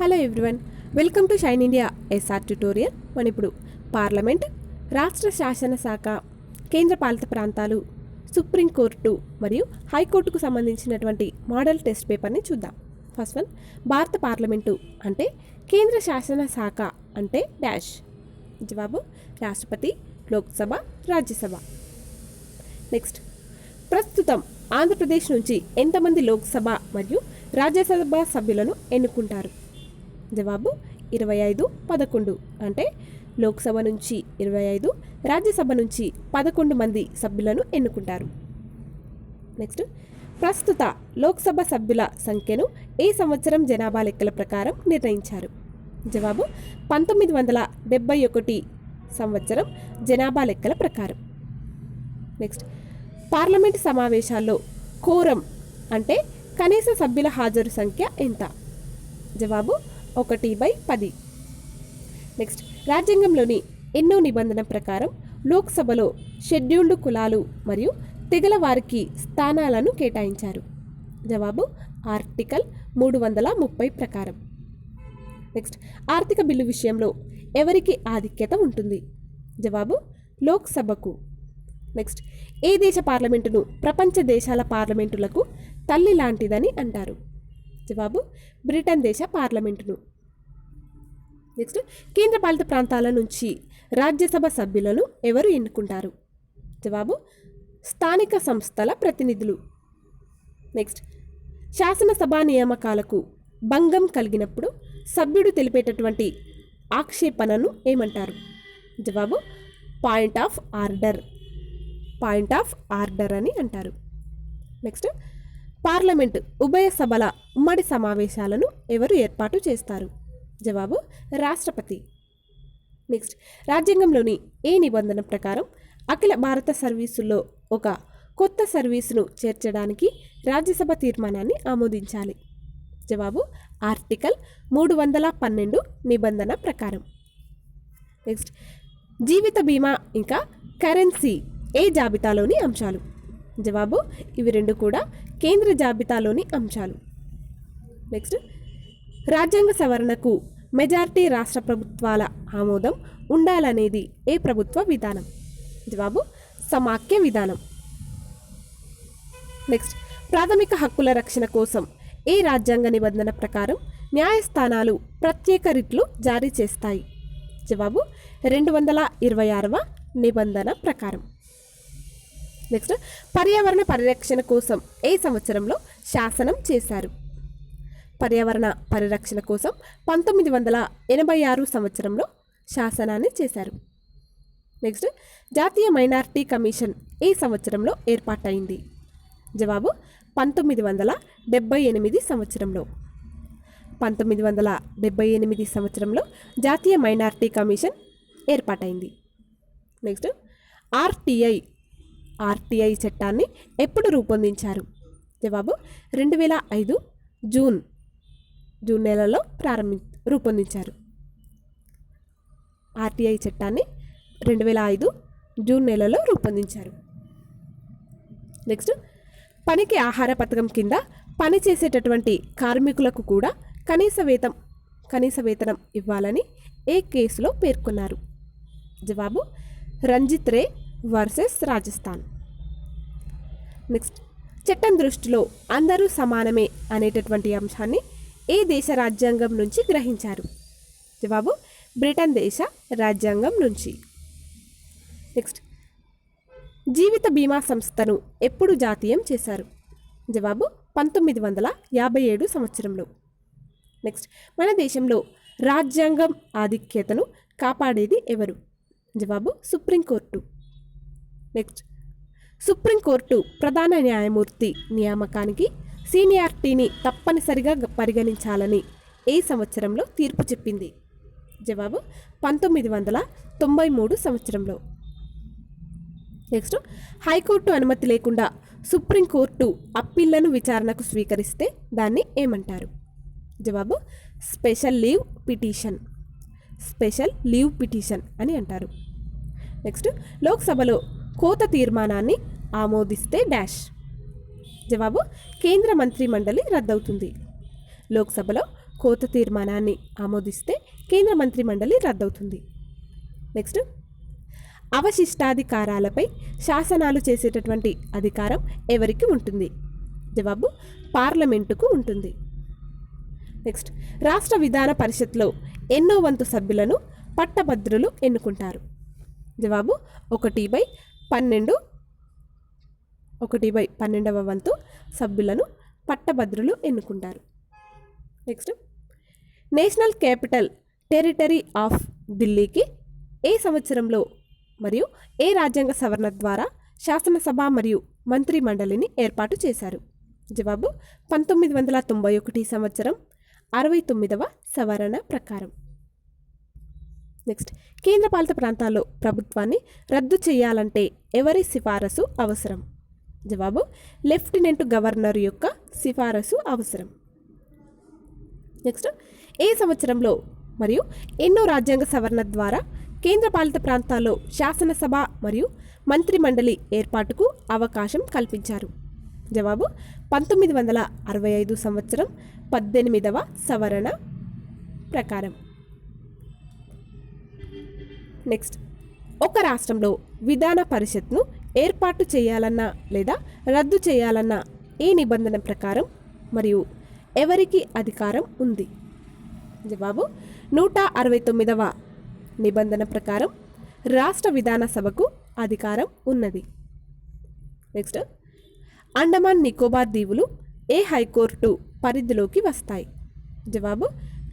Hello everyone welcome to Shine India SR tutorial. మన ఇప్పుడు parliament రాష్ట్ర శాసనశాఖ కేంద్ర పాలిత ప్రాంతాలు సుప్రీంకోర్టు మరియు హైకోర్టుకు సంబంధించినటువంటి మోడల్ టెస్ట్ పేపర్ని చూద్దాం. ఫస్ట్ వన్ భారత పార్లమెంటు అంటే కేంద్ర శాసనశాఖ అంటే డాష్. జవాబు రాష్ట్రపతి లోక్సభ రాజ్యసభ. నెక్స్ట్ ప్రస్తుతం ఆంధ్రప్రదేశ్ నుంచి ఎంతమంది లోక్సభ మరియు రాజ్యసభ సభ్యులను ఎన్నుకుంటారు? జవాబు ఇరవై ఐదు పదకొండు. అంటే లోక్సభ నుంచి ఇరవై ఐదు రాజ్యసభ నుంచి పదకొండు మంది సభ్యులను ఎన్నుకుంటారు. నెక్స్ట్ ప్రస్తుత లోక్సభ సభ్యుల సంఖ్యను ఏ సంవత్సరం జనాభా లెక్కల ప్రకారం నిర్ణయించారు? జవాబు పంతొమ్మిది వందల డెబ్బై ఒకటి సంవత్సరం జనాభా లెక్కల ప్రకారం. నెక్స్ట్ పార్లమెంట్ సమావేశాల్లో కోరం అంటే కనీస సభ్యుల హాజరు సంఖ్య ఎంత? జవాబు ఒకటి బై పది. నెక్స్ట్ రాజ్యాంగంలోని ఎన్నో నిబంధన ప్రకారం లోక్సభలో షెడ్యూల్డ్ కులాలు మరియు తెగల వారికి స్థానాలను కేటాయించారు. జవాబు ఆర్టికల్ మూడు వందల ముప్పై ప్రకారం. నెక్స్ట్ ఆర్థిక బిల్లు విషయంలో ఎవరికి ఆధిక్యత ఉంటుంది? జవాబు లోక్సభకు. నెక్స్ట్ ఏ దేశ పార్లమెంటును ప్రపంచ దేశాల పార్లమెంటులకు తల్లి లాంటిదని అంటారు? జవాబు బ్రిటన్ దేశ పార్లమెంటును. నెక్స్ట్ కేంద్రపాలిత ప్రాంతాల నుంచి రాజ్యసభ సభ్యులను ఎవరు ఎన్నుకుంటారు? జవాబు స్థానిక సంస్థల ప్రతినిధులు. నెక్స్ట్ శాసనసభ నియామకాలకు భంగం కలిగినప్పుడు సభ్యుడు తెలిపేటటువంటి ఆక్షేపణను ఏమంటారు? జవాబు point of order point of order అని అంటారు. నెక్స్ట్ పార్లమెంట్ ఉభయ సభల ఉమ్మడి సమావేశాలను ఎవరు ఏర్పాటు చేస్తారు? జవాబు రాష్ట్రపతి. నెక్స్ట్ రాజ్యాంగంలోని ఏ నిబంధన ప్రకారం అఖిల భారత సర్వీసుల్లో ఒక కొత్త సర్వీసును చేర్చడానికి రాజ్యసభ తీర్మానాన్ని ఆమోదించాలి? జవాబు ఆర్టికల్ మూడు వందల పన్నెండు నిబంధన ప్రకారం. నెక్స్ట్ జీవిత బీమా ఇంకా కరెన్సీ ఏ జాబితాలోని అంశాలు? జవాబు ఇవి రెండు కూడా కేంద్ర జాబితాలోని అంశాలు. నెక్స్ట్ రాజ్యాంగ సవరణకు మెజార్టీ రాష్ట్ర ప్రభుత్వాల ఆమోదం ఉండాలనేది ఏ ప్రభుత్వ విధానం? జవాబు సమాఖ్య విధానం. నెక్స్ట్ ప్రాథమిక హక్కుల రక్షణ కోసం ఏ రాజ్యాంగ నిబంధన ప్రకారం న్యాయస్థానాలు ప్రత్యేక రిట్లు జారీ చేస్తాయి? జవాబు రెండు వందల ఇరవై ఆరవ నిబంధన ప్రకారం. నెక్స్ట్ పర్యావరణ పరిరక్షణ కోసం ఏ సంవత్సరంలో శాసనం చేశారు? పర్యావరణ పరిరక్షణ కోసం పంతొమ్మిది వందల ఎనభై ఆరు సంవత్సరంలో శాసనాన్ని చేశారు. నెక్స్ట్ జాతీయ మైనారిటీ కమిషన్ ఏ సంవత్సరంలో ఏర్పాటైంది. జవాబు పంతొమ్మిది వందల డెబ్బై ఎనిమిది సంవత్సరంలో. పంతొమ్మిది వందల డెబ్బై ఎనిమిది సంవత్సరంలో జాతీయ మైనారిటీ కమిషన్ ఏర్పాటైంది. నెక్స్ట్ ఆర్టీఐ ఆర్టీఐ చట్టాన్ని ఎప్పుడు రూపొందించారు? జవాబు రెండు వేల ఐదు జూన్ జూన్ నెలలో ప్రారంభి రూపొందించారు. ఆర్టీఐ చట్టాన్ని రెండు వేల ఐదు జూన్ నెలలో రూపొందించారు. నెక్స్ట్ పనికి ఆహార పథకం కింద పని చేసేటటువంటి కార్మికులకు కూడా కనీస వేతం కనీస వేతనం ఇవ్వాలని ఏ కేసులో పేర్కొన్నారు? జవాబు రంజిత్ రే వర్సెస్ రాజస్థాన్. నెక్స్ట్ చట్టం దృష్టిలో అందరూ సమానమే అనేటటువంటి అంశాన్ని ఏ దేశ రాజ్యాంగం నుంచి గ్రహించారు? జవాబు బ్రిటన్ దేశ రాజ్యాంగం నుంచి. నెక్స్ట్. జీవిత బీమా సంస్థను ఎప్పుడు జాతీయం చేశారు? జవాబు పంతొమ్మిది వందల యాభై ఏడు సంవత్సరంలో. నెక్స్ట్. మన దేశంలో రాజ్యాంగం ఆధిక్యతను కాపాడేది ఎవరు? జవాబు సుప్రీంకోర్టు. నెక్స్ట్. సుప్రీంకోర్టు ప్రధాన న్యాయమూర్తి నియామకానికి సీనియారిటీని తప్పనిసరిగా పరిగణించాలని ఏ సంవత్సరంలో తీర్పు చెప్పింది? జవాబు పంతొమ్మిది వందల తొంభై మూడు సంవత్సరంలో. నెక్స్ట్ హైకోర్టు అనుమతి లేకుండా సుప్రీంకోర్టు అప్పీళ్ళను విచారణకు స్వీకరిస్తే దాన్ని ఏమంటారు? జవాబు special leave petition. Special leave petition అని అంటారు. నెక్స్ట్ లోక్సభలో కోత తీర్మానాన్ని ఆమోదిస్తే డాష్. జవాబు కేంద్ర మంత్రి మండలి రద్దవుతుంది. లోక్సభలో కోత తీర్మానాన్ని ఆమోదిస్తే కేంద్ర మంత్రి మండలి రద్దవుతుంది. నెక్స్ట్ అవశిష్టాధికారాలపై శాసనాలు చేసేటటువంటి అధికారం ఎవరికి ఉంటుంది? జవాబు పార్లమెంటుకు ఉంటుంది. నెక్స్ట్ రాష్ట్ర విధాన పరిషత్లో ఎన్నో వంతు సభ్యులను పట్టభద్రులు ఎన్నుకుంటారు? జవాబు ఒకటి బై పన్నెండు ఒకటి బై పన్నెండవ వంతు సభ్యులను పట్టభద్రులు ఎన్నుకుంటారు. Next national capital territory of ఢిల్లీకి ఏ సంవత్సరంలో మరియు ఏ రాజ్యాంగ సవరణ ద్వారా శాసనసభ మరియు మంత్రి మండలిని ఏర్పాటు చేశారు? జవాబు పంతొమ్మిది వందల తొంభై ఒకటి సంవత్సరం అరవై తొమ్మిదవ సవరణ ప్రకారం. నెక్స్ట్ కేంద్రపాలిత ప్రాంతాల్లో ప్రభుత్వాన్ని రద్దు చేయాలంటే ఎవరి సిఫారసు అవసరం? జవాబు లెఫ్టినెంట్ గవర్నర్ యొక్క సిఫారసు అవసరం. నెక్స్ట్ ఏ సంవత్సరంలో మరియు ఎన్నో రాజ్యాంగ సవరణ ద్వారా కేంద్రపాలిత ప్రాంతాల్లో శాసనసభ మరియు మంత్రి మండలి ఏర్పాటుకు అవకాశం కల్పించారు? జవాబు పంతొమ్మిది వందల అరవై ఐదు సంవత్సరం పద్దెనిమిదవ సవరణ ప్రకారం. నెక్స్ట్ ఒక రాష్ట్రంలో విధాన పరిషత్ను ఏర్పాటు చేయాలన్నా లేదా రద్దు చేయాలన్నా ఏ నిబంధన ప్రకారం? మరియు ఎవరికి అధికారం ఉంది? జవాబు నూట అరవై తొమ్మిదవ నిబంధన ప్రకారం రాష్ట్ర విధాన సభకు అధికారం ఉన్నది. నెక్స్ట్ అండమాన్ నికోబార్ దీవులు ఏ హైకోర్టు పరిధిలోకి వస్తాయి? జవాబు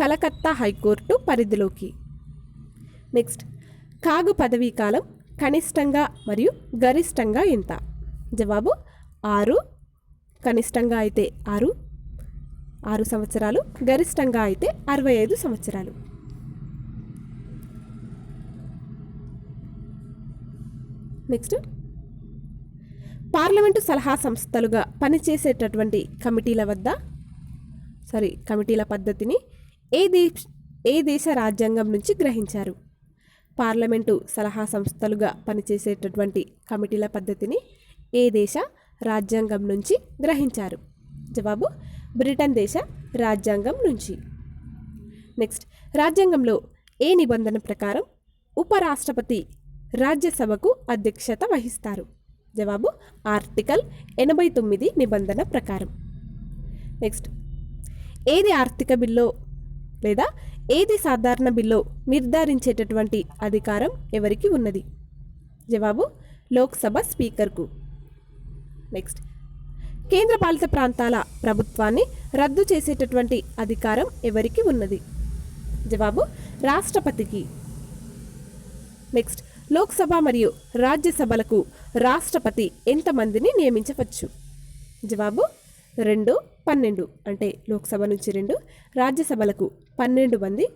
కలకత్తా హైకోర్టు పరిధిలోకి. నెక్స్ట్ కాగు పదవీ కాలం కనిష్టంగా మరియు గరిష్టంగా ఎంత జవాబు ఆరు. కనిష్టంగా అయితే ఆరు. ఆరు సంవత్సరాలు గరిష్టంగా అయితే అరవై ఐదు సంవత్సరాలు. నెక్స్ట్. పార్లమెంటు సలహా సంస్థలుగా పనిచేసేటటువంటి కమిటీల వద్ద సారీ కమిటీల పద్ధతిని ఏ దేశ ఏ దేశ రాజ్యాంగం నుంచి గ్రహించారు? పార్లమెంటు సలహా సంస్థలుగా పనిచేసేటటువంటి కమిటీల పద్ధతిని ఏ దేశ రాజ్యాంగం నుంచి గ్రహించారు? జవాబు బ్రిటన్ దేశ రాజ్యాంగం నుంచి. నెక్స్ట్ రాజ్యాంగంలో ఏ నిబంధన ప్రకారం ఉపరాష్ట్రపతి రాజ్యసభకు అధ్యక్షత వహిస్తారు? జవాబు ఆర్టికల్ ఎనభై తొమ్మిది నిబంధన ప్రకారం. నెక్స్ట్ ఏది ఆర్థిక బిల్లో లేదా ఏది సాధారణ బిల్లో నిర్ధారించేటటువంటి అధికారం ఎవరికి ఉన్నది? జవాబు లోక్సభ స్పీకర్కు. నెక్స్ట్. కేంద్రపాలిత ప్రాంతాల ప్రభుత్వాన్ని రద్దు చేసేటటువంటి అధికారం ఎవరికి ఉన్నది? జవాబు రాష్ట్రపతికి. నెక్స్ట్. లోక్సభ మరియు రాజ్యసభలకు రాష్ట్రపతి ఎంతమందిని నియమించవచ్చు? జవాబు రెండు పన్నెండు అంటే లోక్సభ నుంచి రెండు రాజ్యసభలకు పన్నెండు మంది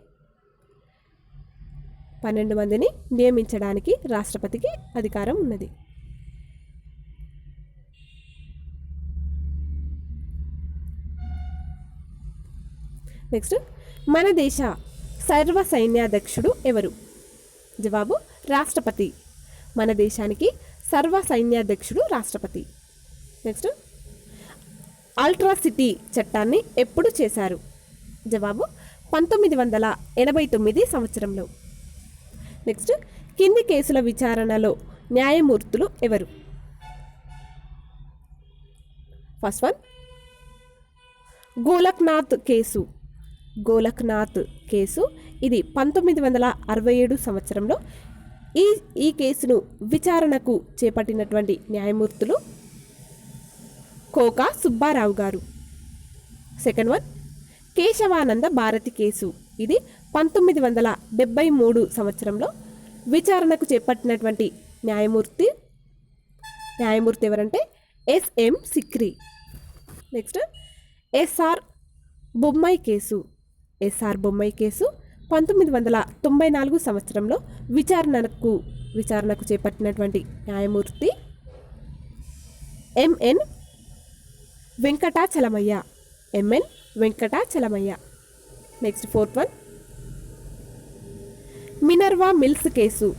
పన్నెండు మందిని నియమించడానికి రాష్ట్రపతికి అధికారం ఉన్నది. నెక్స్ట్ మన దేశ సర్వ సైన్యాధ్యక్షుడు ఎవరు? జవాబు రాష్ట్రపతి. మన దేశానికి సర్వ సైన్యాధ్యక్షుడు రాష్ట్రపతి. నెక్స్ట్ అల్ట్రాసిటీ చట్టాన్ని ఎప్పుడు చేశారు? జవాబు పంతొమ్మిది వందల ఎనభై తొమ్మిది సంవత్సరంలో. నెక్స్ట్ కింది కేసుల విచారణలో న్యాయమూర్తులు ఎవరు? First one Golaknath case. Golaknath case ఇది పంతొమ్మిది వందల అరవై ఏడు సంవత్సరంలో. ఈ ఈ కేసును విచారణకు చేపట్టినటువంటి న్యాయమూర్తులు Koka Subbarao garu. Second one Kesavananda Bharati case. ఇది పంతొమ్మిది వందల డెబ్బై మూడు సంవత్సరంలో విచారణకు చేపట్టినటువంటి న్యాయమూర్తి. న్యాయమూర్తి ఎవరంటే SM Sikri. Next SR Bommai case. SR Bommai case పంతొమ్మిది వందల తొంభై నాలుగు సంవత్సరంలో విచారణకు విచారణకు చేపట్టినటువంటి న్యాయమూర్తి MN Venkatachaliah. MN Venkatachaliah. Next fourth one Minerva Mills case.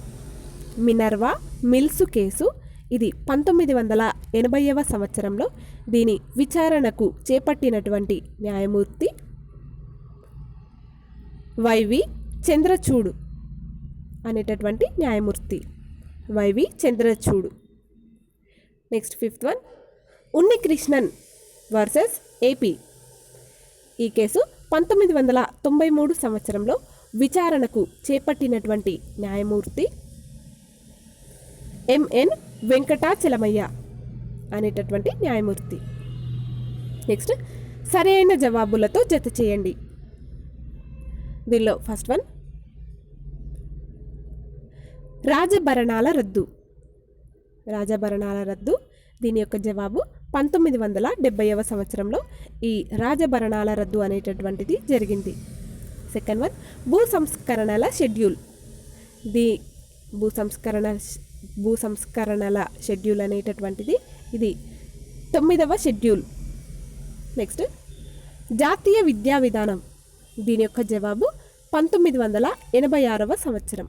Minerva Mills case. ఇది పంతొమ్మిది వందల ఎనభైవ సంవత్సరంలో దీని విచారణకు చేపట్టినటువంటి న్యాయమూర్తి వైవి చంద్రచూడు అనేటటువంటి న్యాయమూర్తి. YV Chandrachud. Next fifth one Unni Krishnan versus AP. ఈ కేసు పంతొమ్మిది వందల తొంభై మూడు సంవత్సరంలో విచారణకు చేపట్టినటువంటి న్యాయమూర్తి ఎంఎన్ వెంకటాచలమయ్య అనేటటువంటి న్యాయమూర్తి. నెక్స్ట్ సరైన జవాబులతో జత చేయండి. దీనిలో ఫస్ట్ వన్ రాజభరణాల రద్దు. రాజభరణాల రద్దు దీని యొక్క జవాబు పంతొమ్మిది వందల డెబ్బైవ సంవత్సరంలో ఈ రాజభరణాల రద్దు అనేటటువంటిది జరిగింది. సెకండ్ వన్ భూ సంస్కరణల షెడ్యూల్. ది భూ సంస్కరణ భూ సంస్కరణల షెడ్యూల్ అనేటటువంటిది ఇది తొమ్మిదవ షెడ్యూల్. నెక్స్ట్ జాతీయ విద్యా విధానం. దీని యొక్క జవాబు పంతొమ్మిది వందల ఎనభై ఆరవ సంవత్సరం.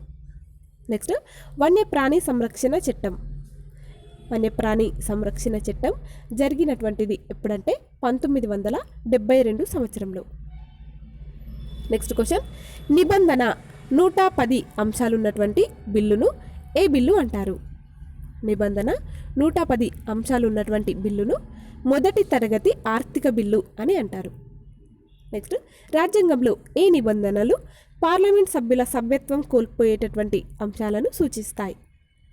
నెక్స్ట్ వన్యప్రాణి సంరక్షణ చట్టం. వన్యప్రాణి సంరక్షణ చట్టం జరిగినటువంటిది ఎప్పుడంటే పంతొమ్మిది వందల డెబ్బై రెండు సంవత్సరంలో. నెక్స్ట్ క్వశ్చన్ నిబంధన నూట పది అంశాలున్నటువంటి బిల్లును ఏ బిల్లు అంటారు? నిబంధన నూట పది అంశాలు ఉన్నటువంటి బిల్లును మొదటి తరగతి ఆర్థిక బిల్లు అని అంటారు. నెక్స్ట్ రాజ్యాంగంలో ఏ నిబంధనలు పార్లమెంట్ సభ్యుల సభ్యత్వం కోల్పోయేటటువంటి అంశాలను సూచిస్తాయి?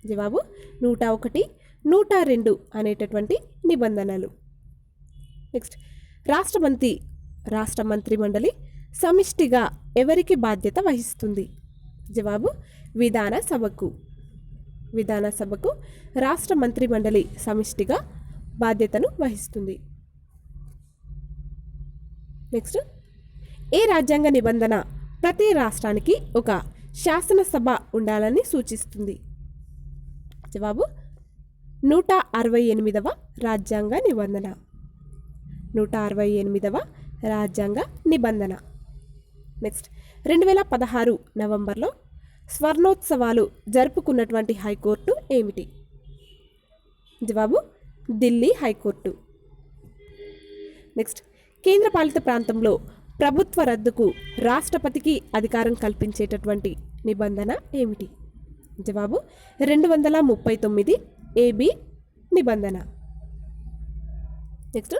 జవాబు నూట ఒకటి నూట రెండు అనేటటువంటి నిబంధనలు. నెక్స్ట్ రాష్ట్రమంత్రి రాష్ట్ర మంత్రి మండలి సమిష్టిగా ఎవరికి బాధ్యత వహిస్తుంది? జవాబు విధాన సభకు విధాన సభకు రాష్ట్ర మంత్రి మండలి సమిష్టిగా బాధ్యతను వహిస్తుంది. నెక్స్ట్ ఏ రాజ్యాంగ నిబంధన ప్రతి రాష్ట్రానికి ఒక శాసనసభ ఉండాలని సూచిస్తుంది? జవాబు నూట అరవై ఎనిమిదవ రాజ్యాంగ నిబంధన. నూట అరవై ఎనిమిదవ రాజ్యాంగ నిబంధన. నెక్స్ట్ రెండు వేల పదహారు నవంబర్లో స్వర్ణోత్సవాలు జరుపుకున్నటువంటి హైకోర్టు ఏమిటి? జవాబు ఢిల్లీ హైకోర్టు. నెక్స్ట్ కేంద్రపాలిత ప్రాంతంలో ప్రభుత్వ రద్దుకు రాష్ట్రపతికి అధికారం కల్పించేటటువంటి నిబంధన ఏమిటి? జవాబు రెండు వందల ముప్పై తొమ్మిది ఏబి నిబంధన. నెక్స్ట్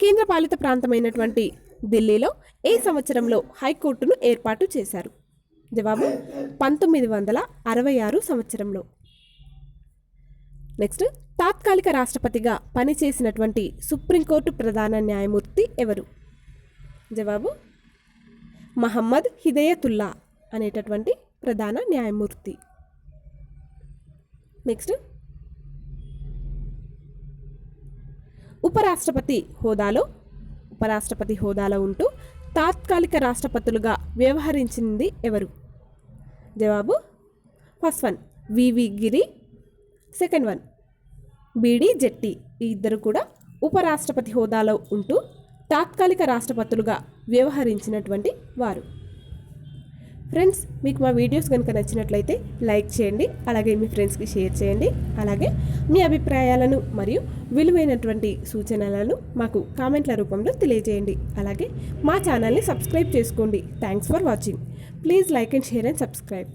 కేంద్రపాలిత ప్రాంతమైనటువంటి ఢిల్లీలో ఏ సంవత్సరంలో హైకోర్టును ఏర్పాటు చేశారు? జవాబు పంతొమ్మిది వందల అరవై ఆరు సంవత్సరంలో. నెక్స్ట్ తాత్కాలిక రాష్ట్రపతిగా పనిచేసినటువంటి సుప్రీంకోర్టు ప్రధాన న్యాయమూర్తి ఎవరు? జవాబు మహమ్మద్ హిదయతుల్లా అనేటటువంటి ప్రధాన న్యాయమూర్తి. నెక్స్ట్ ఉపరాష్ట్రపతి హోదాలో ఉపరాష్ట్రపతి హోదాలో ఉంటూ తాత్కాలిక రాష్ట్రపతులుగా వ్యవహరించింది ఎవరు? జవాబు first one VV Giri second one BD Jatti. ఈ ఇద్దరు కూడా ఉపరాష్ట్రపతి హోదాలో ఉంటూ తాత్కాలిక రాష్ట్రపతులుగా వ్యవహరించినటువంటి వారు. ఫ్రెండ్స్ మీకు మా వీడియోస్ కనుక నచ్చినట్లయితే లైక్ చేయండి అలాగే మీ ఫ్రెండ్స్కి షేర్ చేయండి అలాగే మీ అభిప్రాయాలను మరియు విలువైనటువంటి సూచనలను మాకు కామెంట్ల రూపంలో తెలియజేయండి. అలాగే మా ఛానల్ని సబ్స్క్రైబ్ చేసుకోండి. Thanks for watching please like and share and subscribe